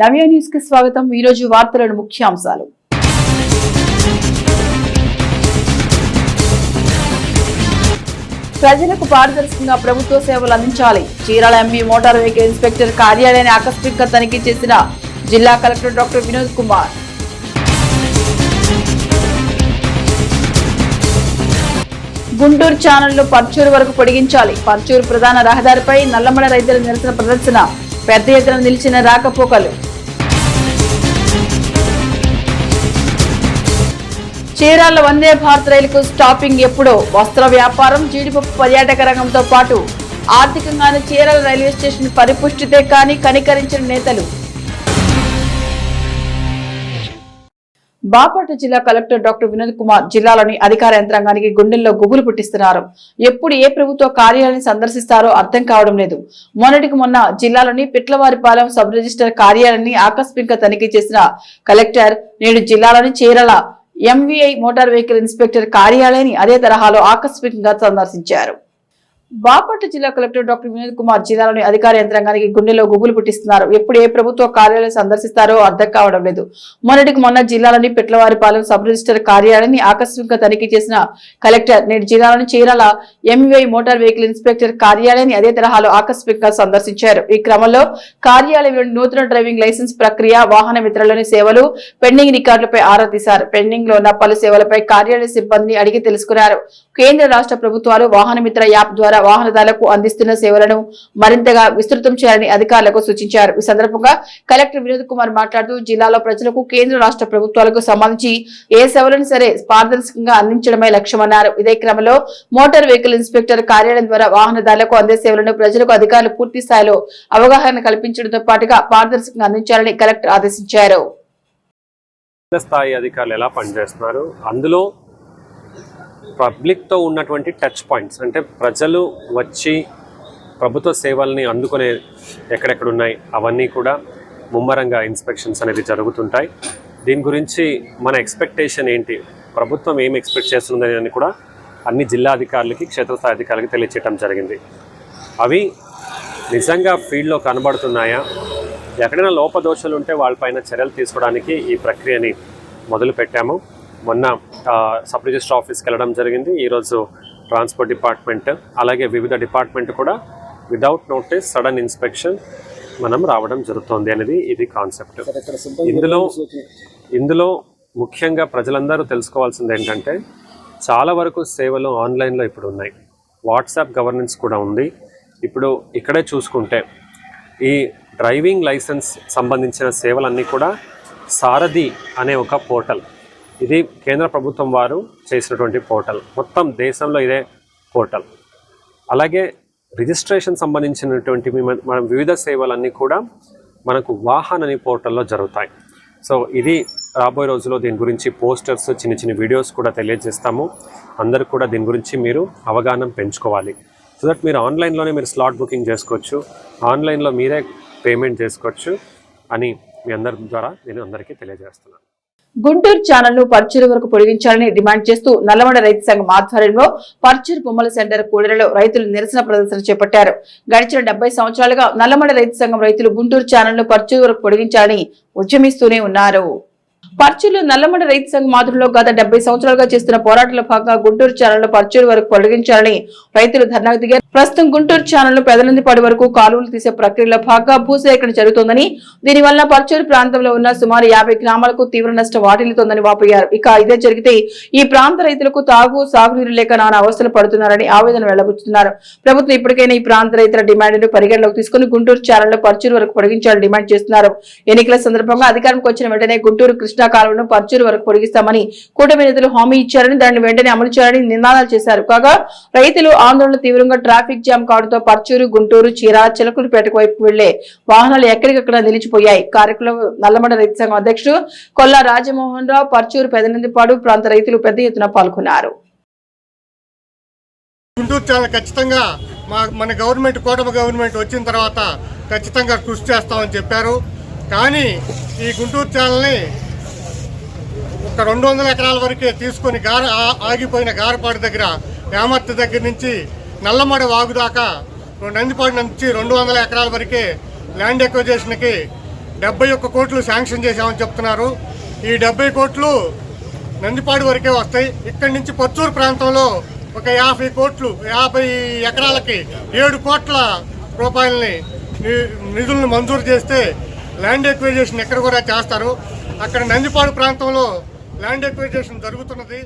నవ్య న్యూస్కి స్వాగతం. ఈ రోజు వార్తలను ముఖ్యాంశాలు ప్రజలకు పారదర్శకంగా ప్రభుత్వ సేవలు అందించాలి. Chirala MB motor vehicle inspector కార్యాలయాన్ని ఆకస్మికంగా తనిఖీ చేసిన జిల్లా కలెక్టర్ డాక్టర్ వినోద్ కుమార్. గుంటూరు ఛానల్లో పర్చూరు వరకు పొడిగించాలి. పర్చూరు ప్రధాన రహదారిపై నల్లమల రైతుల నిరసన ప్రదర్శన. పెద్ద ఎత్తున నిలిచిన రాకపోకలు. చీరాల వందే భారత్ రైలుకు స్టాపింగ్ ఎప్పుడో. వస్త్ర వ్యాపారం జీడిపప్పు పర్యాటక రంగంతో పాటు ఆర్థికంగానే చీరాల రైల్వే స్టేషన్ పరిపుష్టితే కానీ కనికరించిన నేతలు. బాపట్ల జిల్లా కలెక్టర్ డాక్టర్ వినోద్ కుమార్ జిల్లాలోని అధికార యంత్రాంగానికి గుండెల్లో గుబులు పుట్టిస్తున్నారు. ఎప్పుడు ఏ ప్రభుత్వ కార్యాలయాన్ని సందర్శిస్తారో అర్థం కావడం లేదు. మొన్నటికి మొన్న జిల్లాలోని పిట్లవారిపాలెం సబ్ రిజిస్టర్ కార్యాలయాన్ని ఆకస్మికంగా తనిఖీ చేసిన కలెక్టర్ నేడు జిల్లాలోని చీరల ఎంవీఐ మోటార్ వెహికల్ ఇన్స్పెక్టర్ కార్యాలయాన్ని అదే తరహాలో ఆకస్మికంగా సందర్శించారు. బాపట్ల జిల్లా కలెక్టర్ డాక్టర్ వినోద్ కుమార్ జిల్లాలోని అధికార యంత్రాంగానికి గుండెలో గుబులు పుట్టిస్తున్నారు. ఎప్పుడు ఏ ప్రభుత్వ కార్యాలయం సందర్శిస్తారో అర్థం కావడం లేదు. మొన్నటికి మొన్న జిల్లాలోని పెట్లవారిపాలెం సబ్ రిజిస్టర్ కార్యాలయాన్ని ఆకస్మికంగా తనిఖీ చేసిన కలెక్టర్ నేడు జిల్లాలోని Chirala MVI motor vehicle inspector కార్యాలయాన్ని అదే తరహాలో ఆకస్మికంగా సందర్శించారు. ఈ క్రమంలో కార్యాలయంలోని నూతన డ్రైవింగ్ లైసెన్స్ ప్రక్రియ వాహన మిత్రలోని సేవలు పెండింగ్ రికార్డులపై ఆరా తీశారు. పెండింగ్లో ఉన్న పలు సేవలపై కార్యాలయ సిబ్బందిని అడిగి తెలుసుకున్నారు. కేంద్ర రాష్ట్ర ప్రభుత్వాలు వాహనమిత్ర యాప్ ద్వారా వాహనదారులకు అందిస్తున్న సేవలను మరింతగా విస్తృతం చేయాలని అధికారులకు సూచించారు. ఈ సందర్భంగా కలెక్టర్ వినోద్ కుమార్ మాట్లాడుతూ జిల్లాలో ప్రజలకు కేంద్ర రాష్ట్ర ప్రభుత్వాలకు సంబంధించి ఏ సేవలను సరే పారదర్శకంగా అందించడమే లక్ష్యమన్నారు. ఇదే క్రమంలో మోటార్ వెహికల్ ఇన్స్పెక్టర్ కార్యాలయం ద్వారా వాహనదారులకు అందే సేవలను ప్రజలకు అధికారులు పూర్తి స్థాయిలో అవగాహన కల్పించడంతో పాటుగా పారదర్శకంగా అందించాలని కలెక్టర్ ఆదేశించారు. స్థాయి అధికారులు ఎలా పనిచేస్తున్నారు? అందులో పబ్లిక్తో ఉన్నటువంటి టచ్ పాయింట్స్ అంటే ప్రజలు వచ్చి ప్రభుత్వ సేవల్ని అందుకునే ఎక్కడెక్కడ ఉన్నాయి అవన్నీ కూడా ముమ్మరంగా ఇన్స్పెక్షన్స్ అనేది జరుగుతుంటాయి. దీని గురించి మన ఎక్స్పెక్టేషన్ ఏంటి ప్రభుత్వం ఏం ఎక్స్పెక్ట్ చేస్తుందని అని కూడా అన్ని జిల్లా అధికారులకి క్షేత్రస్థాయి అధికారులకి తెలియచేయడం జరిగింది. అవి నిజంగా ఫీల్డ్లో కనబడుతున్నాయా? ఎక్కడైనా లోపదోషాలు ఉంటే వాళ్ళపైన చర్యలు తీసుకోవడానికి ఈ ప్రక్రియని మొదలుపెట్టాము. మొన్న సబ్ రిజిస్టర్ ఆఫీస్కి వెళ్ళడం జరిగింది. ఈరోజు ట్రాన్స్పోర్ట్ డిపార్ట్మెంట్ అలాగే వివిధ డిపార్ట్మెంట్ కూడా వితౌట్ నోటీస్ సడన్ ఇన్స్పెక్షన్ మనం రావడం జరుగుతోంది అనేది ఇది కాన్సెప్ట్. ఇందులో ఇందులో ముఖ్యంగా ప్రజలందరూ తెలుసుకోవాల్సింది ఏంటంటే చాలా వరకు సేవలు ఆన్లైన్లో ఇప్పుడు ఉన్నాయి. వాట్సాప్ గవర్నెన్స్ కూడా ఉంది. ఇప్పుడు ఇక్కడే చూసుకుంటే ఈ డ్రైవింగ్ లైసెన్స్ సంబంధించిన సేవలన్నీ కూడా సారథి అనే ఒక పోర్టల్ ఇది కేంద్ర ప్రభుత్వం వారు చేసినటువంటి పోర్టల్. మొత్తం దేశంలో ఇదే పోర్టల్. అలాగే రిజిస్ట్రేషన్ సంబంధించినటువంటి మన- వివిధ సేవలన్నీ కూడా మనకు వాహన్ అనే పోర్టల్లో జరుగుతాయి. సో ఇది రాబోయే రోజుల్లో దీని గురించి పోస్టర్స్ చిన్న చిన్న వీడియోస్ కూడా తెలియజేస్తాము. అందరు కూడా దీని గురించి మీరు అవగాహన పెంచుకోవాలి. సో దట్ మీరు ఆన్లైన్లోనే మీరు స్లాట్ బుకింగ్ చేసుకోవచ్చు. ఆన్లైన్లో మీరే పేమెంట్ చేసుకోవచ్చు అని మీ అందరి ద్వారా నేను అందరికీ తెలియజేస్తున్నాను. గుంటూరు ఛానల్ను పర్చూరు వరకు పొడిగించాలని డిమాండ్ చేస్తూ నల్లమడ రైతు సంఘం ఆధ్వర్యంలో పర్చూరు బొమ్మల సెంటర్ కూడలలో రైతులు నిరసన ప్రదర్శన చేపట్టారు. గడిచిన డెబ్బై సంవత్సరాలుగా నల్లమడ రైతు సంఘం రైతులు గుంటూరు ఛానల్ను పర్చూరు వరకు పొడిగించాలని ఉద్యమిస్తూనే ఉన్నారు. పర్చూరు నల్లమడ రైతు సంఘం ఆధ్వర్యంలో గత డెబ్బై సంవత్సరాలుగా చేస్తున్న పోరాటంలో భాగంగా గుంటూరు ఛానల్ పర్చూరు వరకు పొడిగించాలని రైతులు ధర్నాకు దిగారు. ప్రస్తుతం గుంటూరు ఛానల్ పెదనందిపాడు వరకు కాలువలు తీసే ప్రక్రియలో భాగంగా భూసేకరణ జరుగుతోందని దీనివల్ల పర్చూరు ప్రాంతంలో ఉన్న సుమారు యాభై గ్రామాలకు తీవ్ర నష్టం వాటిల్లుతోందని వాపోయారు. ఇక ఇదే జరిగితే ఈ ప్రాంత రైతులకు తాగు సాగునీరు లేక నానా అవస్థలు పడుతున్నారని ఆవేదన వెళ్ళబుచ్చుతున్నారు. ప్రభుత్వం ఇప్పటికైనా ఈ ప్రాంత రైతుల డిమాండ్ను పరిగణలోకి తీసుకుని గుంటూరు ఛానల్ పర్చూరు వరకు పొడిగించాలని డిమాండ్ చేస్తున్నారు. ఎన్నికల సందర్భంగా అధికారంకి వచ్చిన వెంటనే గుంటూరు కృష్ణా కాలువను పర్చూరు వరకు పొడిగిస్తామని కూటమి నేతలు హామీ ఇచ్చారని దాన్ని వెంటనే అమలు చేయాలని నినాదాలు చేశారు. కాగా రైతులు ఆందోళన తీవ్రంగా ట్రాఫిక్ జామ్ కావడంతో పర్చూరు గుంటూరు చీరా చిలకూరుపేటకు వైపు వెళ్ళే వాహనాలు ఎక్కడికక్కడ నిలిచిపోయాయి. కార్యక్రమం నల్లమడ రైతు సంఘం అధ్యక్షుడు కొల్లా రాజమోహన్ రావు పర్చూరు పెదనందిపాడు ప్రాంత రైతులు పెద్ద ఎత్తున పాల్గొన్నారు. గుంటూరు చాలా ఖచ్చితంగా మా మన గవర్నమెంట్ కూటమి గవర్నమెంట్ వచ్చిన తర్వాత ఖచ్చితంగా కృషి చేస్తామని చెప్పారు. కానీ ఈ గుంటూరు ఛానల్ని ఒక రెండు వందల ఎకరాల వరకే తీసుకొని గార ఆగిపోయిన గారపాడు దగ్గర వేమర్తి దగ్గర నుంచి నల్లమడ వాగు దాకా నందిపాడు నుంచి రెండు వందల ఎకరాల వరకే ల్యాండ్ ఎక్వజేషన్కి డెబ్బై ఒక్క కోట్లు శాంక్షన్ చేశామని చెప్తున్నారు. ఈ డెబ్బై కోట్లు నందిపాడు వరకే వస్తాయి. ఇక్కడి నుంచి పచ్చూరు ప్రాంతంలో ఒక యాభై కోట్లు యాభై ఎకరాలకి ఏడు కోట్ల రూపాయలని నిధులను మంజూరు చేస్తే ల్యాండ్ ఎక్వజేషన్ ఎక్కడ కూడా చేస్తారు. అక్కడ నందిపాడు ప్రాంతంలో ల్యాండ్ ఎక్విజేషన్ జరుగుతున్నది.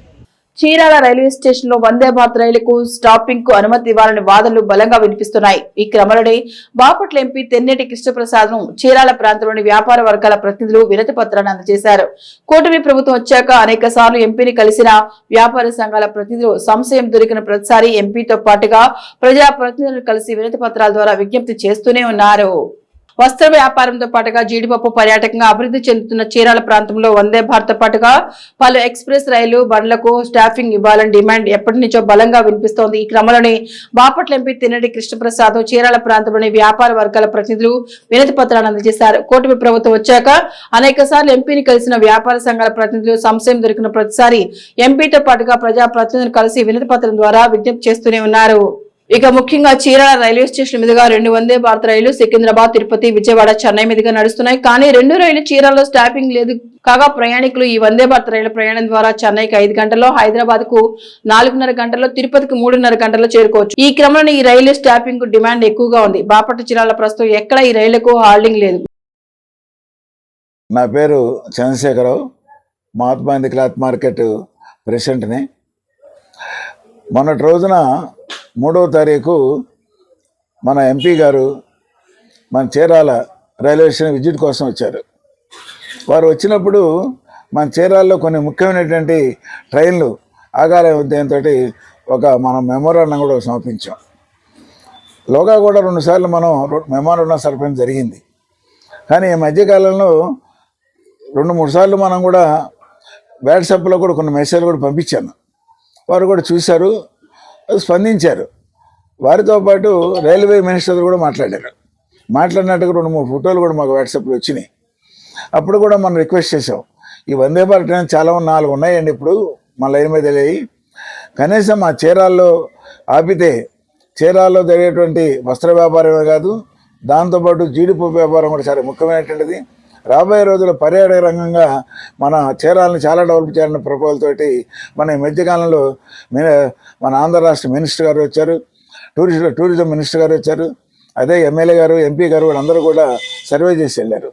చీరాల రైల్వే స్టేషన్లో వందే భారత్ రైలుకు స్టాపింగ్కు అనుమతి ఇవ్వాలని వాదనలు బలంగా వినిపిస్తున్నాయి. ఈ క్రమంలోనే బాపట్ల ఎంపీ తెన్నేటి కృష్ణప్రసాద్ను చీరాల ప్రాంతంలోని వ్యాపార వర్గాల ప్రతినిధులు వినతి పత్రాన్ని అందజేశారు. కూటమి ప్రభుత్వం వచ్చాక అనేక సార్లు ఎంపీని కలిసిన వ్యాపార సంఘాల ప్రతినిధులు సంశయం దొరికిన ప్రతిసారి ఎంపీతో పాటుగా ప్రజా ప్రతినిధులు కలిసి వినతి పత్రాల ద్వారా విజ్ఞప్తి చేస్తూనే ఉన్నారు. వస్త్ర వ్యాపారంతో పాటుగా జీడిపప్పు పర్యాటకంగా అభివృద్ధి చెందుతున్న చీరాల ప్రాంతంలో వందే భారత్ పాటుగా పలు ఎక్స్ప్రెస్ రైలు బండ్లకు స్టాఫింగ్ ఇవ్వాలని డిమాండ్ ఎప్పటి నుంచో బలంగా వినిపిస్తోంది. ఈ క్రమంలోనే బాపట్ల ఎంపీ తిన్నడి కృష్ణప్రసాద్ చీరాల ప్రాంతంలోని వ్యాపార వర్గాల ప్రతినిధులు వినతి పత్రాన్ని అందజేశారు. కూటమి ప్రభుత్వం వచ్చాక అనేక సార్లు ఎంపీని కలిసిన వ్యాపార సంఘాల ప్రతినిధులు సంశయం దొరికిన ప్రతిసారి ఎంపీతో పాటుగా ప్రజా ప్రతినిధులు కలిసి వినతి పత్రం ద్వారా విజ్ఞప్తి చేస్తూనే ఉన్నారు. ఇక ముఖ్యంగా చీరాల రైల్వే స్టేషన్ మీదుగా రెండు వందే భారత్ రైలు సికింద్రాబాద్ తిరుపతి విజయవాడ చెన్నై మీదుగా నడుస్తున్నాయి. కానీ రెండు రైలు చీరాలలో స్టాపింగ్ లేదు. కాగా ప్రయాణికులు ఈ వందే భారత్ రైలు ప్రయాణం ద్వారా చెన్నైకి ఐదు గంటల్లో హైదరాబాద్కు నాలుగున్నర గంటల్లో తిరుపతికి మూడున్నర గంటల్లో చేరుకోవచ్చు. ఈ క్రమంలో ఈ రైలు స్టాపింగ్కు డిమాండ్ ఎక్కువగా ఉంది. బాపట్ల చీరాల ప్రస్తుతం ఎక్కడ ఈ రైలుకు హాల్డింగ్ లేదు. నా పేరు చంద్రశేఖరరావు మహాత్మా గాంధీ క్లాత్ మార్కెట్ ప్రెసిడెంట్ని. మొన్నటి రోజున మూడవ తారీఖు మన ఎంపీ గారు మన చీరాల రైల్వే స్టేషన్ విజిట్ కోసం వచ్చారు. వారు వచ్చినప్పుడు మన చీరాల్లో కొన్ని ముఖ్యమైనటువంటి ట్రైన్లు ఆగాల ఉద్యమంతో ఒక మనం మెమోరాండం కూడా సమర్పించాం. లోగా కూడా రెండుసార్లు మనం మెమోరాండం సమర్పించడం జరిగింది. కానీ ఈ మధ్యకాలంలో రెండు మూడు సార్లు మనం కూడా వాట్సాప్లో కూడా కొన్ని మెసేజ్లు కూడా పంపించాను. వారు కూడా చూశారు. స్పందించారు. వారితో పాటు రైల్వే మినిస్టర్ కూడా మాట్లాడారు. మాట్లాడినట్టుగా రెండు మూడు ఫోటోలు కూడా మాకు వాట్సాప్లో వచ్చినాయి. అప్పుడు కూడా మనం రిక్వెస్ట్ చేసాం ఈ వందే భారత్ ట్రైన్ చాలా నాలుగు ఉన్నాయండి ఇప్పుడు మా లైన్ మీద వెళ్ళి కనీసం మా చీరాల్లో ఆపితే చీరాల్లో జరిగేటువంటి వస్త్ర వ్యాపారమే కాదు దాంతోపాటు జీడిపప్పు వ్యాపారం కూడా చాలా ముఖ్యమైనటువంటిది. రాబోయే రోజుల్లో పర్యాటక రంగంగా మన చీరాలను చాలా డెవలప్ చేయాలన్న ప్రపోజల్ తోటి మన ఈ మధ్యకాలంలో మన ఆంధ్ర రాష్ట్ర మినిస్టర్ గారు వచ్చారు టూరిస్ట్ టూరిజం మినిస్టర్ గారు వచ్చారు అదే ఎమ్మెల్యే గారు ఎంపీ గారు వాళ్ళందరూ కూడా సర్వే చేసి వెళ్ళారు.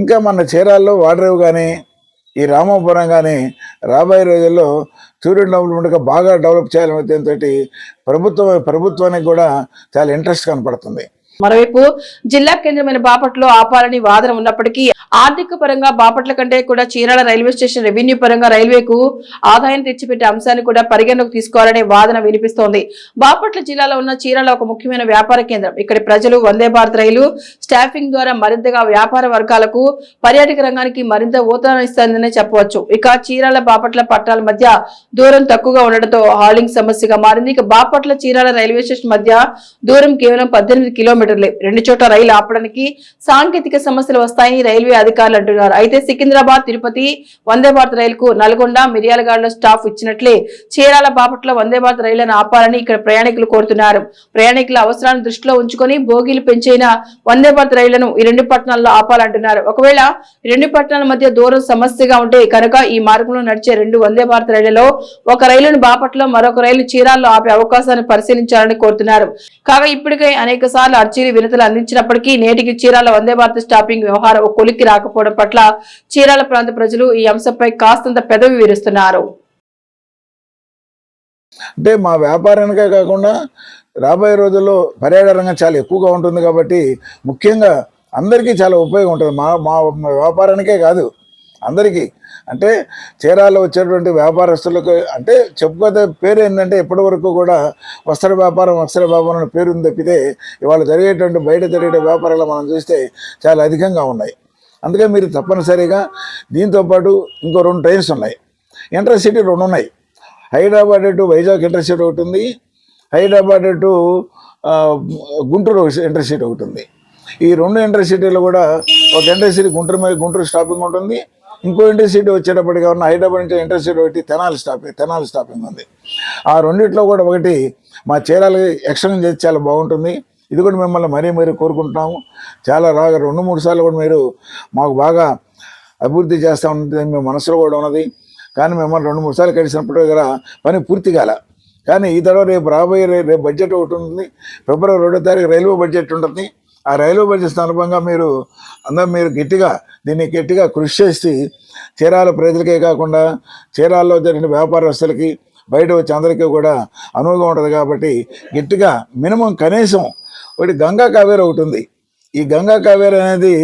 ఇంకా మన చీరాల్లో వాడరేవు కానీ ఈ రామాపురం కానీ రాబోయే రోజుల్లో టూరిజం డెవలప్మెంట్గా బాగా డెవలప్ చేయాలనే ఉద్దేశంతో ప్రభుత్వం ప్రభుత్వానికి కూడా చాలా ఇంట్రెస్ట్ కనపడుతుంది. మరోవైపు జిల్లా కేంద్రమైన బాపట్లో ఆపాలని వాదన ఉన్నప్పటికీ ఆర్థిక పరంగా బాపట్ల కంటే కూడా చీరాల రైల్వే స్టేషన్ రెవెన్యూ పరంగా రైల్వేకు ఆదాయం తెచ్చిపెట్టే అంశాన్ని కూడా పరిగణలోకి తీసుకోవాలనే వాదన వినిపిస్తోంది. బాపట్ల జిల్లాలో ఉన్న చీరాల ఒక ముఖ్యమైన వ్యాపార కేంద్రం. ఇక్కడి ప్రజలు వందే భారత్ రైలు స్టాఫింగ్ ద్వారా మరింతగా వ్యాపార వర్గాలకు పర్యాటక రంగానికి మరింత ఊతనిస్తుందని చెప్పవచ్చు. ఇక చీరాల బాపట్ల పట్టాల మధ్య దూరం తక్కువగా ఉండడంతో హాలింగ్ సమస్యగా మారింది. ఇక బాపట్ల చీరాల రైల్వే స్టేషన్ మధ్య దూరం కేవలం పద్దెనిమిది కిలోమీటర్ కిలోమీటర్లే రెండు చోట్ల రైలు ఆపడానికి సాంకేతిక సమస్యలు వస్తాయని రైల్వే అధికారులు అంటున్నారు. అయితే సికింద్రాబాద్ తిరుపతి వందే భారత్ రైలుకు నల్గొండ మిర్యాలగూడలో స్టాఫ్ ఇచ్చినట్లే చీరాల బాపట్ల వందే భారత్ రైళ్ళను ఆపాలని ఇక్కడ ప్రయాణికులు కోరుతున్నారు. ప్రయాణికుల అవసరాలను దృష్టిలో ఉంచుకొని బోగీలు పెంచైన వందే భారత్ రైళ్ళను ఈ రెండు పట్టణాల్లో ఆపాలంటున్నారు. ఒకవేళ రెండు పట్టణాల మధ్య దూరం సమస్యగా ఉంటే కనుక ఈ మార్గంలో నడిచే రెండు వందే భారత్ రైళ్ళలో ఒక రైలును బాపట్లో మరొక రైలు చీరాల్లో ఆపే అవకాశాన్ని పరిశీలించాలని కోరుతున్నారు. కాగా ఇప్పటికే అనేక సార్లు అర్జీలు వినతులు అందించినప్పటికీ నేటికి చీరాల వందే భారత్ స్టాపింగ్ వ్యవహారం ఒక కొలిక్కి రాకపోవడం పట్ల చీరాల ప్రాంత ప్రజలు ఈ అంశంపై కాస్తంత పెదవి విరుస్తున్నారు. అంటే మా వ్యాపారానికే కాకుండా రాబోయే రోజుల్లో పర్యాటక రంగం చాలా ఎక్కువగా ఉంటుంది కాబట్టి ముఖ్యంగా అందరికీ చాలా ఉపయోగం ఉంటుంది. మా మా వ్యాపారానికే కాదు. అందరికీ. అంటే చీరాల్లో వచ్చేటువంటి వ్యాపారస్తులకు అంటే చెప్పుకోతే పేరు ఏంటంటే ఇప్పటి వరకు కూడా వస్త్ర వ్యాపారం వస్త్ర వ్యాపారం అనే పేరు తప్పితే ఇవాళ జరిగేటువంటి బయట జరిగే వ్యాపారాలు మనం చూస్తే చాలా అధికంగా ఉన్నాయి. అందుకే మీరు తప్పనిసరిగా దీంతోపాటు ఇంకో రెండు ట్రైన్స్ ఉన్నాయి. ఇంటర్సిటీ రెండు ఉన్నాయి. హైదరాబాద్ టు వైజాగ్ ఇంటర్సిటీ ఒకటి ఉంది. హైదరాబాద్ టు గుంటూరు ఇంటర్సిటీ ఒకటి ఉంది. ఈ రెండు ఇంటర్సిటీలు కూడా ఒక ఇంటర్సిటీ గుంటూరు మీద గుంటూరు స్టాపింగ్ ఉంటుంది. ఇంకో ఇంటర్సిటీ వచ్చేటప్పటికి ఉన్న హైదరాబాద్ నుంచి ఇంటర్సిటీ ఒకటి తెనాలి స్టాపింగ్ తెనాలి స్టాపింగ్ ఉంది. ఆ రెండిట్లో కూడా ఒకటి మా చీరాలు ఎక్స్టెండ్ చేసి చాలా బాగుంటుంది. ఇది కూడా మిమ్మల్ని మరీ మరీ కోరుకుంటున్నాము. చాలా రాగా రెండు మూడు సార్లు కూడా మీరు మాకు బాగా అభివృద్ధి చేస్తూ ఉంటుంది మీ మనసులో కూడా ఉన్నది. కానీ మిమ్మల్ని రెండు మూడు సార్లు కలిసినప్పుడు దగ్గర పని పూర్తి కాల. కానీ ఈ తర్వాత రేపు రాబోయే రేపు బడ్జెట్ ఒకటి ఉంటుంది. ఫిబ్రవరి రెండో తారీఖు రైల్వే బడ్జెట్ ఉంటుంది. ఆ రైల్వే బడ్జెట్ సందర్భంగా మీరు అందరూ మీరు గట్టిగా దీన్ని గట్టిగా కృషి చేసి చీరాల ప్రజలకే కాకుండా చీరాల్లో జరిగిన వ్యాపారస్తులకి బయట వచ్చి అందరికీ కూడా అనువుగా ఉంటుంది కాబట్టి గట్టిగా మినిమం కనీసం ఒకటి గంగా కావేరి ఒకటి ఉంది. ఈ గంగా కావేరి అనేది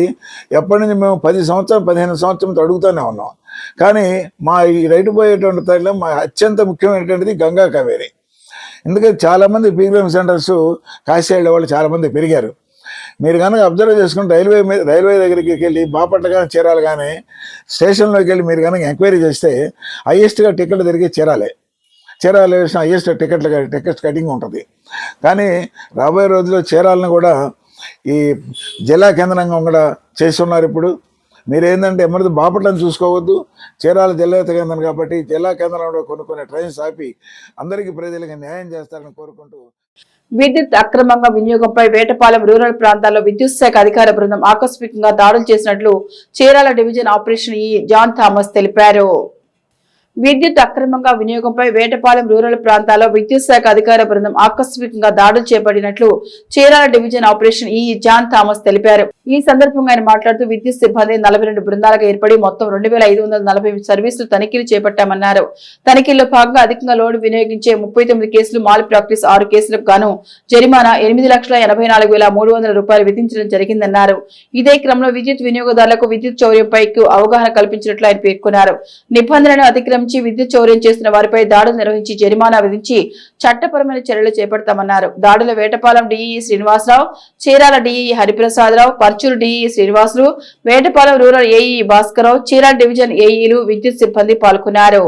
ఎప్పటి నుంచి మేము పది సంవత్సరం పదిహేను సంవత్సరం అడుగుతూనే ఉన్నాం. కానీ మా ఈ రైటు పోయేటువంటి తైలం మా అత్యంత ముఖ్యమైనటువంటిది గంగా కావేరి. ఎందుకంటే చాలామంది పీగ్రమ్ సెంటర్స్ కాశీ వాళ్ళు చాలామంది పెరిగారు. మీరు కనుక అబ్జర్వ్ చేసుకుంటే రైల్వే మీద రైల్వే దగ్గరికి వెళ్ళి బాపట్ల కానీ కానీ స్టేషన్లోకి వెళ్ళి మీరు కనుక ఎంక్వైరీ చేస్తే హైయెస్ట్గా టికెట్ తిరిగి చేరాలి. చీరాలు వేసిన హైయెస్ట్ టికెట్లు టికెట్ కటింగ్ ఉంటుంది. కానీ రాబోయే రోజుల్లో చీరాలను కూడా ఈ జిల్లా కేంద్రంగా కూడా చేస్తున్నారు ఇప్పుడు. మీరేందంటే ఏంటంటే ఎమ్మది బాపట్లను చూసుకోవద్దు. చీరాల జిల్లా కేంద్రం కాబట్టి జిల్లా కేంద్రంలో కొన్ని కొన్ని ట్రైన్స్ ఆపి అందరికీ ప్రజలకు న్యాయం చేస్తారని కోరుకుంటూ విద్యుత్ అక్రమంగా వినియోగంపై వేటపాలెం రూరల్ ప్రాంతాల్లో విద్యుత్ శాఖ అధికార బృందం ఆకస్మికంగా దాడులు చేసినట్లు Chirala division operation E John Thomas తెలిపారు. విద్యుత్ అక్రమంగా వినియోగంపై వేటపాలెం రూరల్ ప్రాంతాల్లో విద్యుత్ శాఖ అధికార బృందం ఆకస్మికంగా దాడులు చేపట్టినట్లు Chirala division operation E John Thomas తెలిపారు. ఈ సందర్భంగా ఆయన మాట్లాడుతూ విద్యుత్ సిబ్బంది నలభై రెండు బృందాలుగా ఏర్పడి మొత్తం రెండు వేల ఐదు వందల నలభై సర్వీసులు తనిఖీలు చేపట్టామన్నారు. తనిఖీల్లో భాగంగా అధికంగా లోడ్ వినియోగించే ముప్పై తొమ్మిది కేసులు మాల్ ప్రాక్టీస్ ఆరు కేసులకు గాను జరిమానా ఎనిమిది లక్షల ఎనభై నాలుగు వేల మూడు వందల రూపాయలు విధించడం జరిగిందన్నారు. ఇదే క్రమంలో విద్యుత్ వినియోగదారులకు విద్యుత్ చౌర్యంపై అవగాహన కల్పించినట్లు ఆయన పేర్కొన్నారు. నిబంధనలను అతిక్రమించి విద్యుత్ చౌర్యం చేస్తున్న వారిపై దాడులు నిర్వహించి జరిమానా విధించి చట్టపరమైన చర్యలు చేపడతామన్నారు. దాడుల Vetapalem DE Srinivasa Rao Chirala DE Hariprasada Rao Parchur DE Srinivasulu Vetapalem rural AE Bhaskara Rao Chirala division ఏఈలు విద్యుత్ సిబ్బంది పాల్గొన్నారు.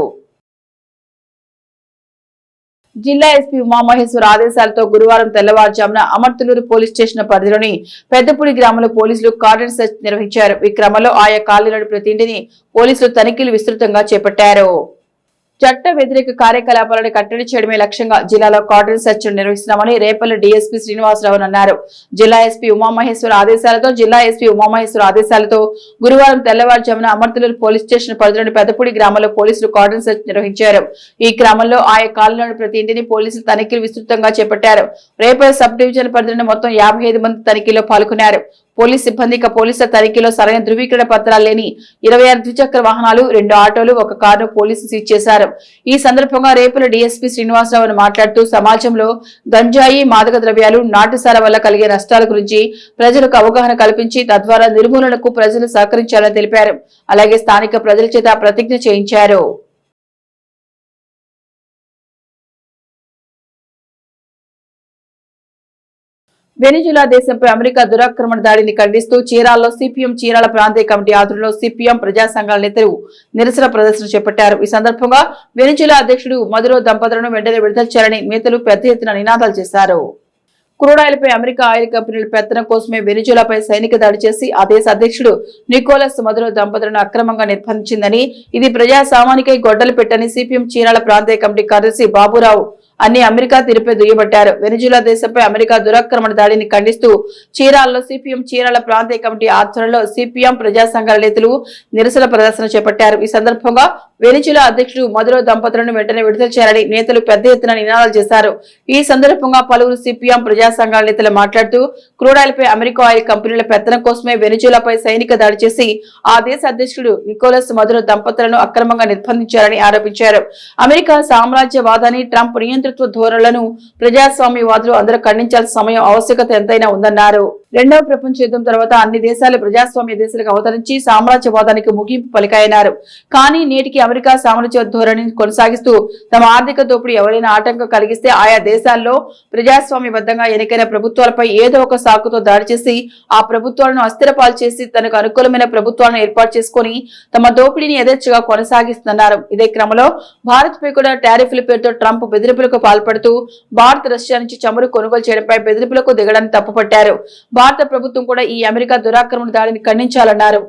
జిల్లా ఎస్పీ ఉమామహేశ్వర్ ఆదేశాలతో గురువారం తెల్లవారుజామున అమర్తులూరు పోలీస్ స్టేషన్ పరిధిలోని పెద్దపూడి గ్రామంలో పోలీసులు కార్డన్ సెర్చ్ నిర్వహించారు. ఈ క్రమంలో ఆయా కాలనీలోని ప్రతి ఇంటిని పోలీసులు తనిఖీలు విస్తృతంగా చేపట్టారు. చట్ట వ్యతిరేక కార్యకలాపాలను కట్టడి చేయడమే లక్ష్యంగా జిల్లాలో కార్డన్ సెర్చ్ నిర్వహిస్తున్నామని రేపల్లి డీఎస్పీ శ్రీనివాసరావు అన్నారు. జిల్లా ఎస్పీ ఉమామహేశ్వర ఆదేశాలతో జిల్లా ఎస్పీ ఉమామహేశ్వర ఆదేశాలతో గురువారం తెల్లవారుజామున అమర్తలూరు పోలీస్ స్టేషన్ పరిధిలోని పెద్దపూడి గ్రామంలో పోలీసులు కార్డన్ సెర్చ్ నిర్వహించారు. ఈ క్రమంలో ఆయా కాలనీలోని ప్రతి ఇంటిని పోలీసులు తనిఖీలు విస్తృతంగా చేపట్టారు. రేపల్లి సబ్ డివిజన్ పరిధిలోని మొత్తం యాభై మంది తనిఖీలో పాల్గొన్నారు. పోలీస్ సిబ్బంది ఇక పోలీసుల తనిఖీలో సరైన ధృవీకరణ పత్రాలు లేని ఇరవై ఆరు ద్విచక్ర వాహనాలు రెండు ఆటోలు ఒక కారును పోలీసులు సీజ్ చేశారు. ఈ సందర్భంగా రేపుల డీఎస్పీ శ్రీనివాసరావు మాట్లాడుతూ సమాజంలో గంజాయి మాదక ద్రవ్యాలు నాటుసార వల్ల కలిగే నష్టాల గురించి ప్రజలకు అవగాహన కల్పించి తద్వారా నిర్మూలనకు ప్రజలు సహకరించాలని తెలిపారు. అలాగే స్థానిక ప్రజల చేత ప్రతిజ్ఞ చేయించారు. వెనిజులా దేశంపై అమెరికా దురాక్రమణ దాడిని ఖండిస్తూ చీరాల్లో సిపిఎం చీరాల ప్రాంతీయ కమిటీ ఆధ్వర్యంలో సిపిఎం ప్రజా సంఘాల నేతలు నిరసన ప్రదర్శన చేపట్టారు. ఈ సందర్భంగా వెనిజులా అధ్యక్షుడు మధురో దంపతులను వెంటనే విడుదల చేయాలని నేతలు పెద్ద ఎత్తున నినాదాలు చేశారు. క్రూడాయిల్పై అమెరికా ఆయిల్ కంపెనీల పెత్తనం కోసమే వెనిజులాపై సైనిక దాడి చేసి ఆ దేశ అధ్యక్షుడు నికోలస్ మధురో దంపతులను అక్రమంగా నిర్బంధించిందని ఇది ప్రజా సామానికై గొడ్డలు పెట్టని సిపిఎం చీరాల ప్రాంతీయ కమిటీ కార్యదర్శి బాబురావు అన్ని అమెరికా తీరుపై దుయ్యబట్టారు. వెనిజులా దేశంపై అమెరికా దురాక్రమణ దాడిని ఖండిస్తూ చీరాలలో సిపిఎం చీరాల ప్రాంతీయ కమిటీ ఆధ్వర్యంలో సిపిఎం ప్రజా సంఘాల నేతలు నిరసన ప్రదర్శన చేపట్టారు. ఈ సందర్భంగా వెనిజులా అధ్యక్షుడు మధురో దంపతులను వెంటనే విడుదల చేయాలని నేతలు పెద్ద ఎత్తున నినాదాలు చేశారు. ఈ సందర్భంగా పలువురు సిపిఎం ప్రజా సంఘాల నేతలు మాట్లాడుతూ క్రూడాయిల్పై అమెరికా ఆయిల్ కంపెనీల పెత్తనం కోసమే వెనిజులాపై సైనిక దాడి చేసి ఆ దేశ అధ్యక్షుడు నికోలస్ మధురో దంపతులను అక్రమంగా నిర్బంధించారని ఆరోపించారు. అమెరికా సామ్రాజ్యవాదాన్ని ట్రంప్ నియంతృత్వ ధోరణులను ప్రజాస్వామ్యవాదులు అందరూ ఖండించాల్సిన సమయం ఆవశ్యకత ఎంతైనా ఉందన్నారు. రెండవ ప్రపంచ యుద్ధం తర్వాత అన్ని దేశాలు ప్రజాస్వామ్య దేశాలకు అవతరించి సామ్రాజ్యవాదానికి ముగింపు పలికాయన్నారు. కానీ నేటికి అమెరికా సామ్రాజ్య ధోరణి కొనసాగిస్తూ తమ ఆర్థిక దోపిడీ ఎవరైనా ఆటంకం కలిగిస్తే ఆయా దేశాల్లో ప్రజాస్వామ్యబద్ధంగా ఎన్నికైన ప్రభుత్వాలపై ఏదో ఒక సాకుతో దాడి చేసి ఆ ప్రభుత్వాలను అస్థిరపాలు చేసి తనకు అనుకూలమైన ప్రభుత్వాలను ఏర్పాటు చేసుకుని తమ దోపిడీని యథేచ్ఛగా కొనసాగిస్తున్నారు ఇదే క్రమంలో భారత్ పై కూడా టారిఫ్ల పేరుతో ట్రంప్ బెదిరింపులకు పాల్పడుతూ భారత్ రష్యా నుంచి చమురు కొనుగోలు చేయడంపై బెదిరింపులకు దిగడాన్ని తప్పుపట్టారు. భారత ప్రభుత్వం కూడా ఈ అమెరికా దురాక్రమణ దాడిని ఖండించాలన్నారు.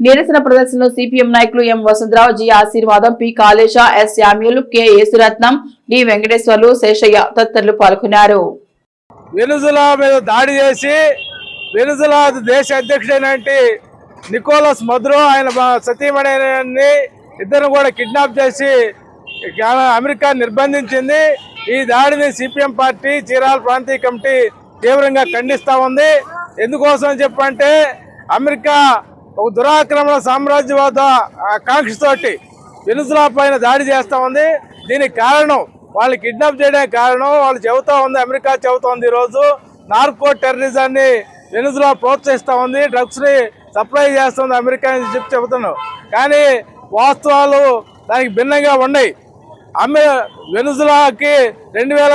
నిరసన ప్రదర్శనలో సిపిఎం నాయకులు M Vasantha Rao G Ashirvadam P Kalesha S Samuel K Yesuratnam D Venkateswarlu Seshaiah తదితరులు పాల్గొన్నారు. వెనుజులా మీద దాడి చేసి వెనుజులా దేశ అధ్యక్షుడైనటువంటి నికోలస్ మధురో ఆయన సతీమణి ఇద్దరు కూడా కిడ్నాప్ చేసి అమెరికా నిర్బంధించింది. ఈ దాడిని సిపిఎం పార్టీ చీరాల ప్రాంతీయ కమిటీ తీవ్రంగా ఖండిస్తా ఉంది. ఎందుకోసం అని చెప్పంటే అమెరికా ఒక దురాక్రమణ సామ్రాజ్యవాద ఆకాంక్షతోటి వెనుజులా పైన దాడి చేస్తూ ఉంది. దీనికి కారణం వాళ్ళు కిడ్నాప్ చేయడానికి కారణం వాళ్ళు చెబుతూ ఉంది అమెరికా చెబుతోంది ఈరోజు. నార్కో టెర్రరిజాన్ని వెనుజులా ప్రోత్సహిస్తూ ఉంది డ్రగ్స్ని సప్లై చేస్తుంది అమెరికా అని చెప్పి చెబుతున్నాం. కానీ వాస్తవాలు దానికి భిన్నంగా ఉన్నాయి. అమె వెనుజులాకి రెండు వేల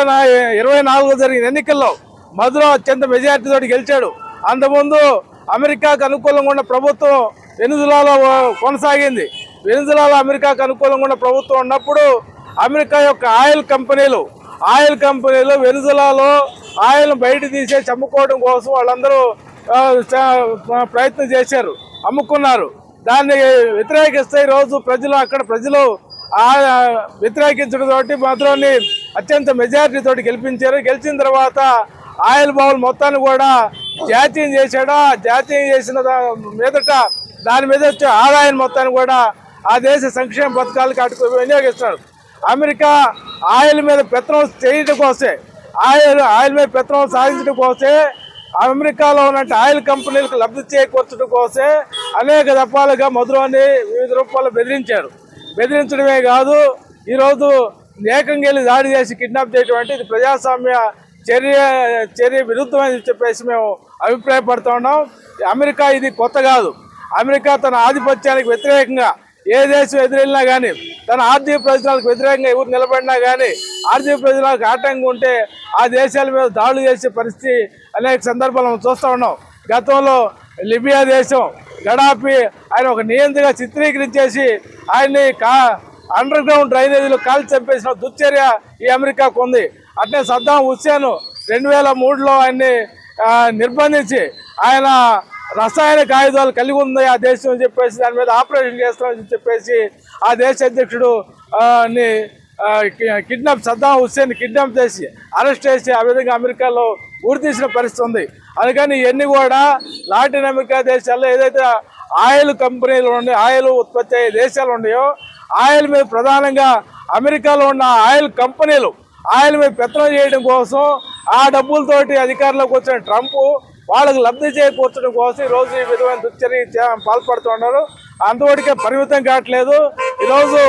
ఇరవై నాలుగు జరిగిన ఎన్నికల్లో మధుర అత్యంత మెజార్టీతో గెలిచాడు. అంతకుముందు అమెరికాకు అనుకూలంగా ఉన్న ప్రభుత్వం వెనుజులాలో కొనసాగింది. వెనుజులాలో అమెరికాకు అనుకూలంగా ఉన్న ప్రభుత్వం ఉన్నప్పుడు అమెరికా యొక్క ఆయిల్ కంపెనీలు ఆయిల్ కంపెనీలు వెనుజులాలో ఆయిల్ బయట తీసే చమ్ముకోవడం కోసం వాళ్ళందరూ చ- ప్రయత్నం చేశారు అమ్ముకున్నారు. దాన్ని వ్యతిరేకిస్తే ఈరోజు ప్రజలు అక్కడ ప్రజలు వ్యతిరేకించడంతో వ్యతిరేకించడం తోటి మాత్రాన్ని అత్యంత మెజారిటీతో గెలిపించారు. గెలిచిన తర్వాత ఆయిల్ బావులు మొత్తాన్ని కూడా జాతీయం చేశాడో? ఆ జాతీయం చేసిన దా- మీదట దాని మీద వచ్చే ఆదాయం మొత్తాన్ని కూడా ఆ దేశ సంక్షేమ పథకాలకు అటు వినియోగిస్తున్నాడు. అమెరికా ఆయిల్ మీద పెత్రం చేయడం కోసే ఆయిల్ ఆయిల్ మీద పెత్రం సాధించడం కోసే అమెరికాలో ఉన్న ఆయిల్ కంపెనీలకు లబ్ధి చేకూర్చడం కోసే అనేక దఫాలుగా మధురాన్ని వివిధ రూపాల్లో బెదిరించారు. బెదిరించడమే కాదు ఈరోజు ఏకంగా వెళ్ళి దాడి చేసి కిడ్నాప్ చేయటం అంటే ఇది ప్రజాస్వామ్య చర్య చర్య విరుద్ధమని చెప్పేసి మేము అభిప్రాయపడుతూ ఉన్నాం. అమెరికా ఇది కొత్త కాదు. అమెరికా తన ఆధిపత్యానికి వ్యతిరేకంగా ఏ దేశం ఎదురెళ్ళినా కానీ తన ఆర్థిక ప్రయోజనాలకు వ్యతిరేకంగా ఎవరు నిలబడినా కానీ ఆర్థిక ప్రయోజనాలకు ఆటంకం ఉంటే ఆ దేశాల మీద దాడులు చేసే పరిస్థితి అనేక సందర్భాలు మనం చూస్తూ ఉన్నాం. గతంలో లిబియా దేశం గడాపి ఆయన ఒక నియంత్రగా చిత్రీకరించేసి ఆయన్ని కా అండర్ గ్రౌండ్ డ్రైనేజీలో కాల్చి చంపేసిన దుశ్చర్య ఈ అమెరికాకు ఉంది. అట్లే సద్దాం హుస్సేన్ రెండు వేల మూడులో ఆయన్ని నిర్బంధించి ఆయన రసాయన ఆయుధాలు కలిగి ఉంది ఆ దేశం అని చెప్పేసి దాని మీద ఆపరేషన్ చేస్తామని చెప్పేసి ఆ దేశ అధ్యక్షుడు ని కిడ్నాప్ సద్దాం హుస్సేన్ కిడ్నాప్ చేసి అరెస్ట్ చేసి ఆ విధంగా అమెరికాలో ఊరి తీసిన పరిస్థితి ఉంది. అందుకని ఇవన్నీ కూడా లాటిన్ అమెరికా దేశాల్లో ఏదైతే ఆయిల్ కంపెనీలు ఉన్నాయి ఆయిల్ ఉత్పత్తి అయ్యే దేశాలు ఉన్నాయో ఆయిల్ మీద ప్రధానంగా అమెరికాలో ఉన్న ఆయిల్ కంపెనీలు ఆయిల్ మీద పెత్తనం చేయడం కోసం ఆ డబ్బులతోటి అధికారంలోకి వచ్చిన ట్రంప్ వాళ్ళకు లబ్ధి చేకూర్చడం కోసం ఈరోజు ఈ విధమైన దుశ్చర్య పాల్పడుతున్నారు. పాల్పడుతూ ఉన్నారు అంతవరకే పరిమితం కావట్లేదు. ఈరోజు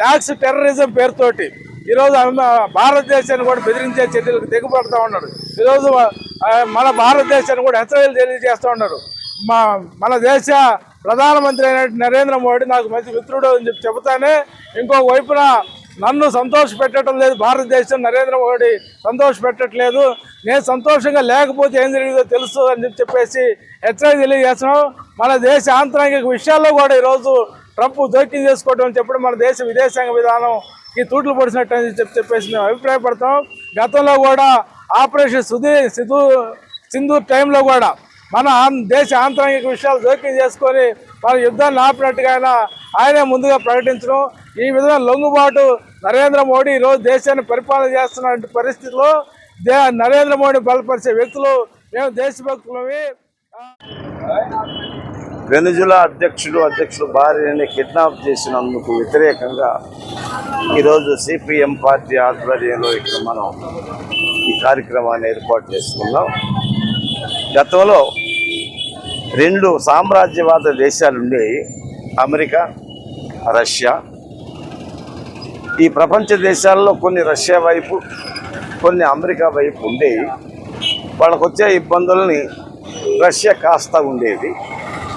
ట్యాక్స్ టెర్రరిజం పేరుతోటి ఈరోజు భారతదేశాన్ని కూడా బెదిరించే చర్యలకు దిగుపడుతూ ఉన్నారు. ఈరోజు మన భారతదేశాన్ని కూడా హెచ్చరికలు తెలియజేస్తూ ఉన్నారు. మా మన దేశ ప్రధానమంత్రి అయిన నరేంద్ర మోడీ నాకు మంచి మిత్రుడు అని చెప్పి చెబుతానే ఇంకొక వైపున నన్ను సంతోష పెట్టడం లేదు భారతదేశం నరేంద్ర మోడీ సంతోష పెట్టట్లేదు. నేను సంతోషంగా లేకపోతే ఏం జరిగిందో తెలుసు అని చెప్పేసి హెచ్చరిక తెలియజేస్తున్నాం. మన దేశ ఆంతరంగిక విషయాల్లో కూడా ఈరోజు ట్రంప్ జోక్యం చేసుకోవడం అని చెప్పడం మన దేశ విదేశాంగ విధానం ఈ తూట్లు పొడిచినట్టు అని చెప్పి చెప్పేసి మేము అభిప్రాయపడతాం. గతంలో కూడా ఆపరేషన్ సుధీ సిధు సింధు టైంలో కూడా మన దేశ ఆంతరంగిక విషయాలు జోక్యం చేసుకొని మన యుద్ధాన్ని ఆపినట్టుగా ఆయన ఆయనే ముందుగా ప్రకటించడం. ఈ విధంగా లొంగుబాటు నరేంద్ర మోడీ ఈరోజు దేశాన్ని పరిపాలన చేస్తున్న పరిస్థితిలో దే నరేంద్ర మోడీ బలపరిచే వ్యక్తులు మేము దేశభక్తులవి వెనుజులా అధ్యక్షుడు అధ్యక్షుడు భార్యని కిడ్నాప్ చేసినందుకు వ్యతిరేకంగా ఈరోజు సిపిఎం పార్టీ ఆధ్వర్యంలో ఇక్కడ మనం ఈ కార్యక్రమాన్ని ఏర్పాటు చేసుకున్నాం. గతంలో రెండు సామ్రాజ్యవాద దేశాలు ఉండేవి అమెరికా రష్యా. ఈ ప్రపంచ దేశాల్లో కొన్ని రష్యా వైపు కొన్ని అమెరికా వైపు ఉండేవి. వాళ్ళకు వచ్చే ఇబ్బందుల్ని రష్యా కాస్త ఉండేది.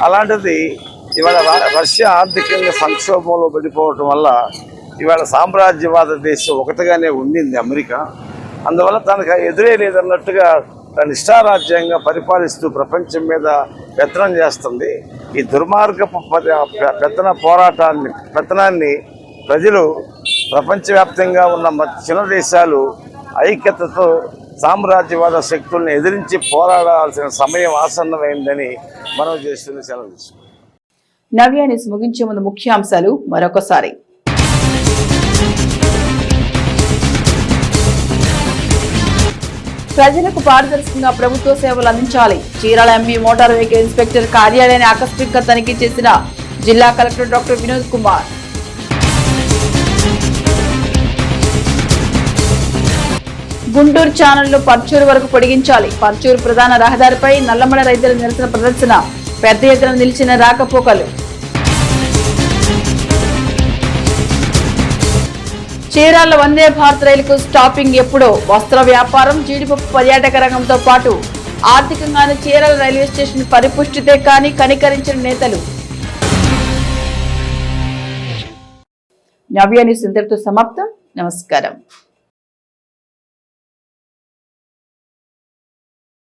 అలాంటిది ఇవాళ రష్యా ఆర్థికంగా సంక్షోభంలో పడిపోవటం వల్ల ఇవాళ సామ్రాజ్యవాద దేశం ఒకటిగానే ఉండింది అమెరికా. అందువల్ల తనకు ఎదురే లేదన్నట్టుగా తన ఇష్టారాజ్యంగా పరిపాలిస్తూ ప్రపంచం మీద పెత్తనం చేస్తుంది. ఈ దుర్మార్గపు పెత్తన పోరాటాన్ని పెత్తనాన్ని ప్రజలు ప్రపంచవ్యాప్తంగా ఉన్న చిన్న దేశాలు ఐక్యతతో సామ్రాజ్యవాద శక్తుల్ని ఎదిరించి పోరాడాల్సిన సమయం ఆసన్నమైందని మనం చేస్తున్న సెలవు నవ్య న్యూస్ ముగించే ముందు ముఖ్యాంశాలు మరొకసారి. ప్రజలకు పారదర్శకంగా ప్రభుత్వ సేవలు అందించాలి. Chirala ME motor vehicle inspector కార్యాలయాన్ని ఆకస్మికంగా తనిఖీ చేసిన జిల్లా కలెక్టర్ డాక్టర్ వినోద్ కుమార్. గుంటూరు ఛానళ్ళు పర్చూరు వరకు పొడిగించాలి. పర్చూరు ప్రధాన రహదారిపై నల్లమల రైతుల నిరసన ప్రదర్శన. పెద్ద ఎత్తున నిలిచిన రాకపోకలు. చీరాల వందే భారత్ రైలుకు స్టాపింగ్ ఎప్పుడో? వస్త్ర వ్యాపారం జీడిపప్పు పర్యాటక రంగంతో పాటు ఆర్థికంగానే చీరాల రైల్వే స్టేషన్ పరిపుష్టితే కానీ కనికరించిన నేతలు. నవ్య న్యూస్ ఇంతటితో సమాప్తం. నమస్కారం.